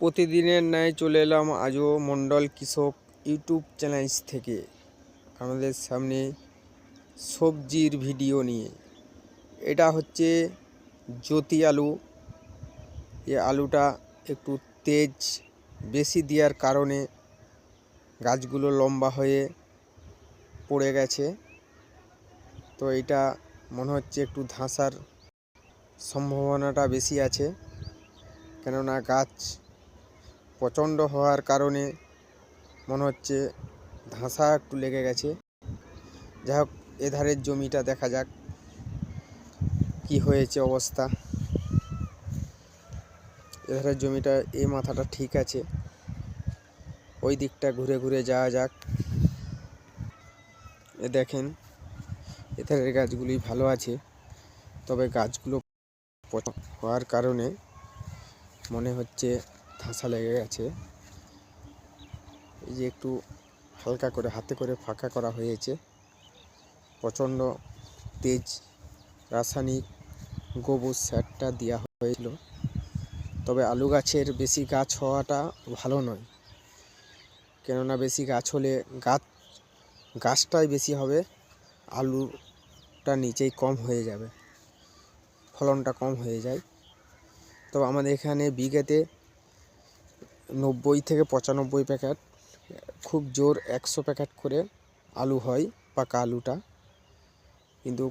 প্রতিদিনের ন্যায় চলে এলাম আজও মণ্ডল কৃষক ইউটিউব চ্যানেল থেকে। আমাদের সামনে সবজির ভিডিও নিয়ে। এটা হচ্ছে জ্যোতি আলু। এই আলুটা একটু তেজ বেশি দেওয়ার কারণে গাছগুলো লম্বা হয়ে পড়ে গেছে। তো এটা মনে হচ্ছে একটু ধাসার সম্ভাবনাটা বেশি আছে। কেননা গাছ প্রচণ্ড হওয়ার কারণে মনে হচ্ছে ধাসা একটু লেগে গেছে। যাই হোক এধারের জমিটা দেখা যাক কি হয়েছে অবস্থা। এধারের জমিটা এই মাথাটা ঠিক আছে। ওই দিকটা ঘুরে ঘুরে যাওয়া যাক। এ দেখেন, এধারের গাছগুলি ভালো আছে, তবে গাছগুলো হওয়ার কারণে মনে হচ্ছে ধাসা লেগে গেছে। এই যে একটু হালকা করে হাতে করে ফাঁকা করা হয়েছে। প্রচণ্ড তেজ রাসায়নিক গোবর সারটা দেওয়া হয়েছিল। তবে আলু গাছের বেশি গাছ হওয়াটা ভালো নয়। কেননা বেশি গাছ হলে গাছ, গাছটাই বেশি হবে, আলুটা নিচেই কম হয়ে যাবে। ফলনটা কম হয়ে যায়। তবে আমাদের এখানে বিঘেতে নব্বই থেকে পঁচানব্বই প্যাকেট। খুব জোর একশো প্যাকেট করে আলু হয়, পাকা আলুটা। কিন্তু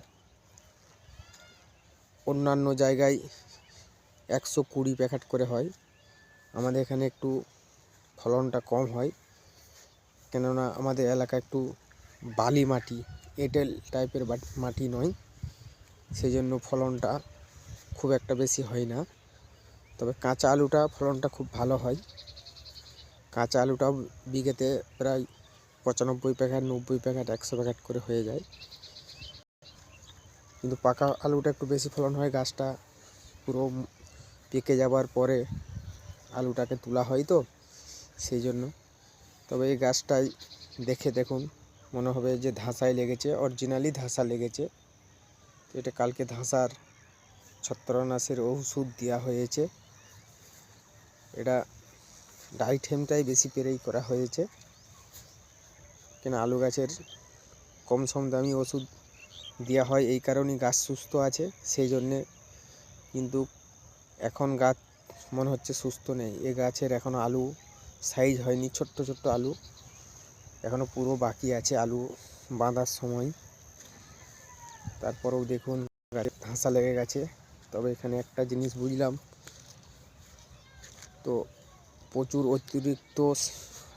অন্যান্য জায়গায় একশো কুড়ি প্যাকেট করে হয়। আমাদের এখানে একটু ফলনটা কম হয়। কেননা আমাদের এলাকা একটু বালি মাটি, এঁটেল টাইপের মাটি নয়। সেই জন্য ফলনটা খুব একটা বেশি হয় না। তবে কাঁচা আলুটা ফলনটা খুব ভালো হয়। কাঁচা আলুটাও বিঘেতে প্রায় পঁচানব্বই প্যাকেট, নব্বই প্যাকেট, একশো প্যাকেট করে হয়ে যায়। কিন্তু পাকা আলুটা একটু বেশি ফলন হয়, গাছটা পুরো পেকে যাবার পরে আলুটাকে তোলা হয় তো, সেই জন্য। তবে এই গাছটাই দেখে দেখুন, মনে হবে যে ধাসায় লেগেছে, অরিজিনালি ধাসা লেগেছে। এটা কালকে ধাসার ছত্রনাশের ওষুধ দেওয়া হয়েছে। এটা ডাইথেমটাই বেশি পেরেই করা হয়েছে। কেন আলু গাছের কম সম দামি ওষুধ দেওয়া হয় এই কারণেই গাছ সুস্থ আছে, সেই জন্যে কিন্তু এখন গাছ মনে হচ্ছে সুস্থ নেই। এ গাছের এখনও আলু সাইজ হয়নি, ছোট্ট ছোট্ট আলু। এখনও পুরো বাকি আছে আলু বাঁধার সময়। তারপরেও দেখুন, গাছে ধাসা লেগে গেছে। তবে এখানে একটা জিনিস বুঝলাম তো প্রচুর অতিরিক্ত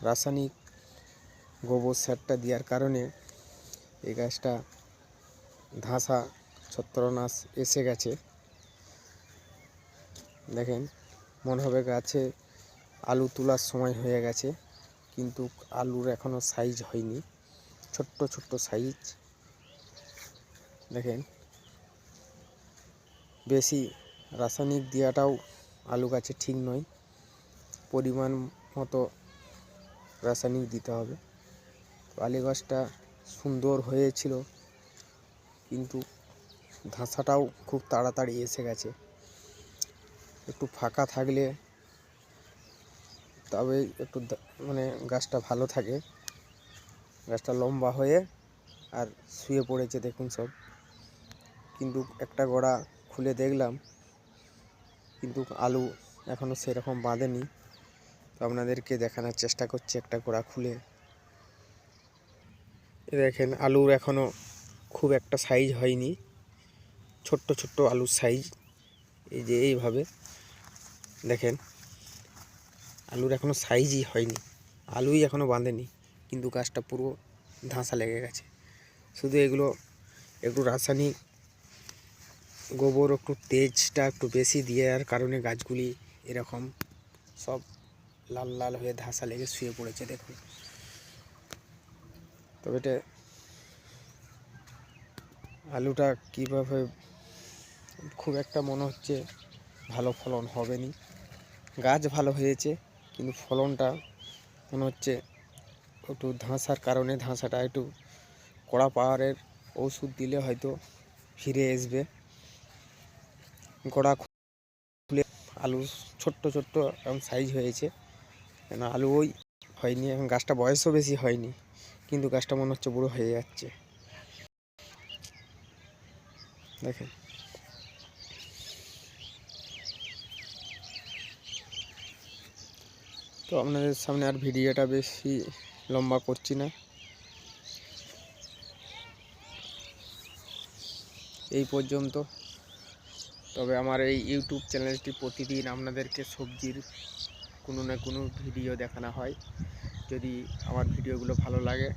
রাসায়নিক গোবর সারটা দেওয়ার কারণে এই গাছটা ধাসা ছত্রনাশ এসে গেছে। দেখেন, মনে হবে গাছে আলু তোলার সময় হয়ে গেছে, কিন্তু আলুর এখনও সাইজ হয়নি, ছোট্ট ছোট্ট সাইজ দেখেন, বেশি রাসায়নিক দেওয়াটাও আলু গাছে ঠিক নয়। পরিমাণ মতো রাসায়নিক দিতে হবে। আলু গাছটা সুন্দর হয়েছিল, কিন্তু ধাসাটাও খুব তাড়াতাড়ি এসে গেছে। একটু ফাঁকা থাকলে তবে একটু মানে গাছটা ভালো থাকে। গাছটা লম্বা হয়ে আর শুয়ে পড়েছে দেখুন সব। কিন্তু একটা গোড়া খুলে দেখলাম, কিন্তু আলু এখনও সেরকম বাঁধেনি। তো আপনাদেরকে দেখানোর চেষ্টা করছি একটা গোড়া খুলে। দেখেন, আলুর এখনও খুব একটা সাইজ হয়নি। ছোট্ট ছোট্ট আলুর সাইজ এই যে এইভাবে। দেখেন, আলুর এখনও সাইজই হয়নি। আলুই এখনও বাঁধেনি, কিন্তু গাছটা পুরো ধাঁসা লেগে গেছে। শুধু এগুলো, একটু রাসায়নিক গোবর, একটু তেজটা একটু বেশি দেওয়ার কারণে গাছগুলি এরকম সব লাল লাল হয়ে ধাসা লেগে শুয়ে পড়েছে, দেখুন। তবে এটা আলুটা কীভাবে, খুব একটা মনে হচ্ছে ভালো ফলন হবে নি গাছ ভালো হয়েছে, কিন্তু ফলনটা মনে হচ্ছে একটু ধাঁসার কারণে ধাঁসাটা একটু কড়া পাহাড়ের ওষুধ দিলে হয়তো ফিরে আসবে। গোড়া খুলে আলু ছোট্ট ছোট্ট এবং সাইজ হয়েছে। কেন আলু ওই হয়নি, এখন গাছটা বয়সও বেশি হয়নি, কিন্তু গাছটা মনে হচ্ছে বুড়ো হয়ে যাচ্ছে। দেখেন। তো আপনাদের সামনে আর ভিডিওটা বেশি লম্বা করছি না। এই পর্যন্ত। তবে আমার এই ইউটিউব চ্যানেলটি প্রতিদিন আপনাদেরকে সবজির কোনো না কোনো ভিডিও দেখানো হয়। যদি আমার ভিডিওগুলো ভালো লাগে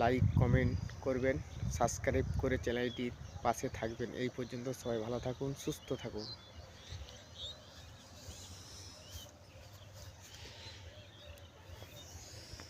লাইক কমেন্ট করবেন সাবস্ক্রাইব করে চ্যানেলটির পাশে থাকবেন। এই পর্যন্ত সবাই ভালো থাকুন, সুস্থ থাকুন।